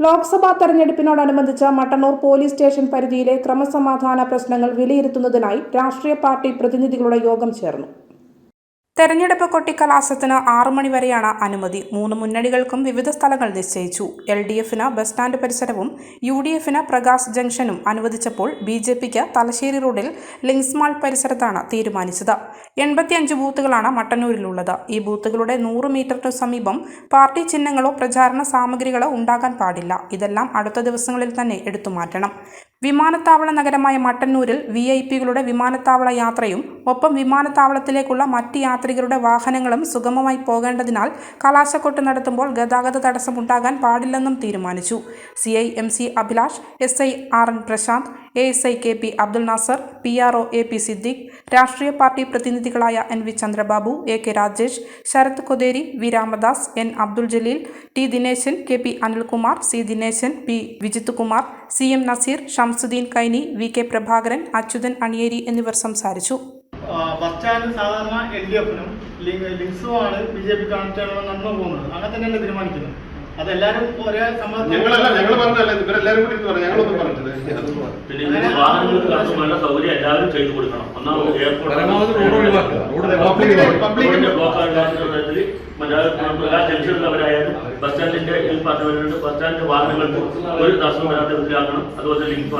ലോക്സഭാ തെരഞ്ഞെടുപ്പിനോടനുബന്ധിച്ച് Mattannur police station പരിധിയിലെ ക്രമസമാധാന പ്രശ്നങ്ങൾ വിലയിരുത്തുന്നതിനായി രാഷ്ട്രീയ പാർട്ടി പ്രതിനിധികളുടെ യോഗം ചേർന്നു തെരഞ്ഞെടുപ്പ് കൊട്ടിക്കലാസത്തിന് ആറു മണിവരെയാണ് അനുമതി. മൂന്ന് മുന്നണികൾക്കും വിവിധ സ്ഥലങ്ങൾ നിശ്ചയിച്ചു. എൽ ഡി എഫിന് ബസ് സ്റ്റാൻഡ് പരിസരവും യു ഡി എഫിന് പ്രകാശ് ജംഗ്ഷനും അനുവദിച്ചപ്പോൾ ബി ജെ പിക്ക് തലശ്ശേരി റോഡിൽ ലിങ്സ്മാൾ പരിസരത്താണ് തീരുമാനിച്ചത്. എൺപത്തിയഞ്ച് ബൂത്തുകളാണ് മട്ടന്നൂരിലുള്ളത്. ഈ ബൂത്തുകളുടെ നൂറ് മീറ്ററിനു സമീപം പാർട്ടി ചിഹ്നങ്ങളോ പ്രചാരണ സാമഗ്രികളോ ഉണ്ടാകാൻ പാടില്ല. ഇതെല്ലാം അടുത്ത ദിവസങ്ങളിൽ തന്നെ എടുത്തു മാറ്റണം വിമാനത്താവള നഗരമായ മട്ടന്നൂരിൽ വി ഐ പികളുടെ വിമാനത്താവള യാത്രയും ഒപ്പം വിമാനത്താവളത്തിലേക്കുള്ള മറ്റ് യാത്രികരുടെ വാഹനങ്ങളും സുഗമമായി പോകേണ്ടതിനാൽ കലാശക്കൊട്ട് നടത്തുമ്പോൾ ഗതാഗത തടസ്സമുണ്ടാകാൻ പാടില്ലെന്നും തീരുമാനിച്ചു. C I M C Abhilash S I R N Prashanth A S I K P Abdul Nasser P R O A P Siddique രാഷ്ട്രീയ party പ്രതിനിധികളായ N V Chandrababu A K Rajesh Sarath Kotheri V Ramadas N Abdul Jaleel T Dineshan K P Anilkumar C Dineshan P Vijith Kumar C M Naseer Shamsuddin Kaini V K Prabhakaran Achuthan Aniyeri എന്നിവർ സംസാരിച്ചു. Bus stand സാധാരണ L D എഫിനും ലിങ്സുമാണ് B J P കാണിച്ചാണ് നടന്നു പോകുന്നത്. അങ്ങനെ തന്നെയല്ലേ തീരുമാനിക്കുന്നത്. അതെല്ലാവരും ഒരേ സമ്മതം ഞങ്ങളല്ല ഞങ്ങൾ പറഞ്ഞതല്ല ഇവരെല്ലാരും കൂടി പറഞ്ഞു ഞങ്ങളൊന്നും പറഞ്ഞില്ല പിന്നെ വാഹനങ്ങൾക്ക് സൗകര്യം എല്ലാവരും ചെയ്തു കൊടുക്കണം. ഒന്നാമത് എയർപോർട്ട് ബ്ലോക്ക് ആയിട്ടുള്ള മറ്റേ എല്ലാ ജംഗ്ഷനിലുള്ളവരായാലും ബസ് സ്റ്റാൻഡിന്റെ ഈ പറഞ്ഞവരുണ്ട് ബസ് സ്റ്റാൻഡിന്റെ വാഹനങ്ങൾക്ക് ഒരു തടസ്സം വരാത്ത വിധത്തിലാക്കണം അതുപോലെ ലിങ്ക്